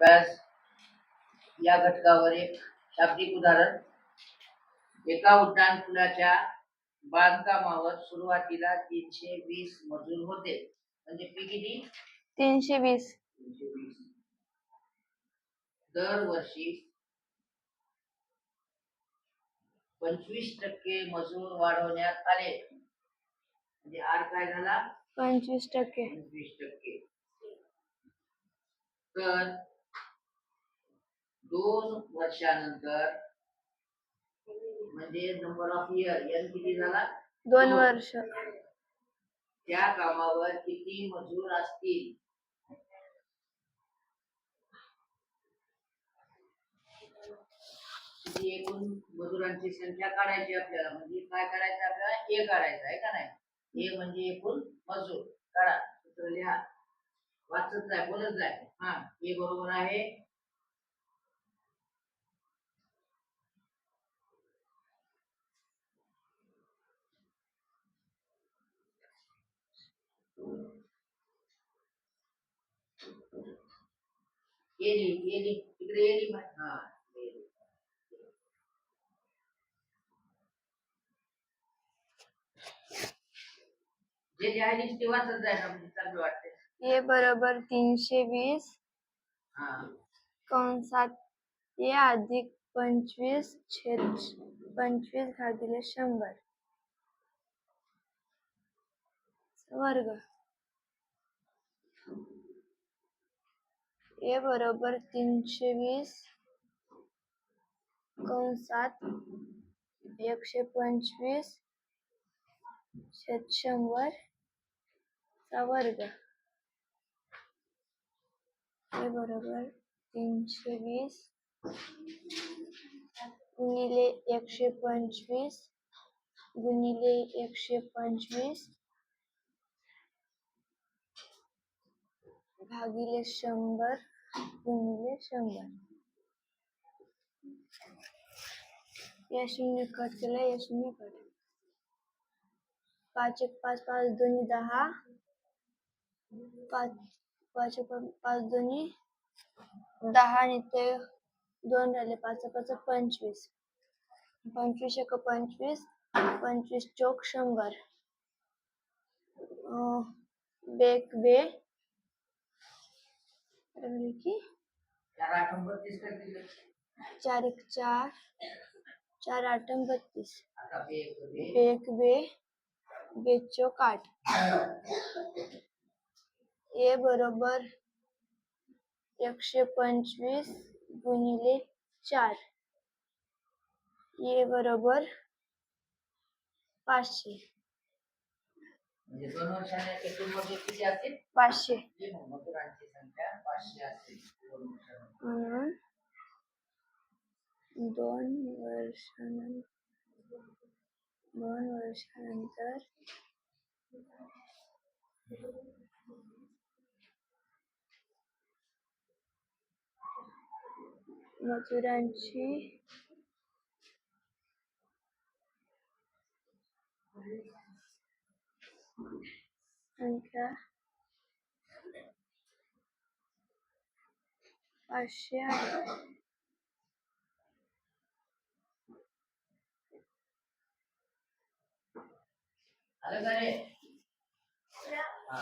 व्यास या घटकावर एक शाब्दिक उदाहरण. एका उड्डाण पुलाच्या बांधकामावर सुरुवातीला तीनशे वीस मजूर होते. म्हणजे किती? तीनशे वीस. तीनशे वीस. दरवर्षी पंचवीस टक्के मजूर वाढवण्यात आले. म्हणजे आर काय झाला? पंचवीस टक्के. पंचवीस टक्के. तर दोन वर्षानंतर म्हणजे नंबर ऑफ इयर एन किती झाला? दोन वर्ष. त्या कामावर किती मजूर असतील? एकूण मजुरांची संख्या काढायची आपल्याला? म्हणजे काय करायचं आपल्याला? ए काढायचं आहे का नाही? ए म्हणजे एकूण मजूर. काढा सूत्र लिहा. वाचत जाय बोलत जाय. हा ए बरोबर आहे. एली एली तिकडे एली म्हण. हा एली. जे लिहायलीस ते वाचत जाय ना म्हणजे चांगलं वाटते ए बरोबर तीनशे वीस. हा. कंसात ए अधिक पंचवीस छेद पंचवीस भागिले शंभर. वर्ग. ए बरोबर तीनशे वीस. कंसात एकशे पंचवीस. शंभर. चा वर्ग. हे बरोबर तीनशे वीस. गुणिले एकशे पंचवीस. गुणिले एकशे पंचवीस. भागिले शंभर गुणिले शंभर. या शून्य कट केला या शून्य कट. पाच एक पाच पाच दोन्ही दहा. पाच पाच एक पाच दोन्ही दहा आणि ते दोन राहिले पाच पाच पंचवीस. पंचवीस एक पंचवीस पंचवीस चौक शंभर. बेक बे की? चार एक चार. चार आठ आणि बत्तीस. एक बे. बेक बे. बेचोक आठ. ए बरोबर एकशे पंचवीस गुणिले चार. ए बरोबर पाचशे. म्हणजे पाचशे ही मजुरांची संख्या पाचशे असतील दोन वर्षाने म्हणून दोन वर्षानंतर दोन वर्षानंतर मजुरांची संख्या पाचशे आहे. आलं का रे हा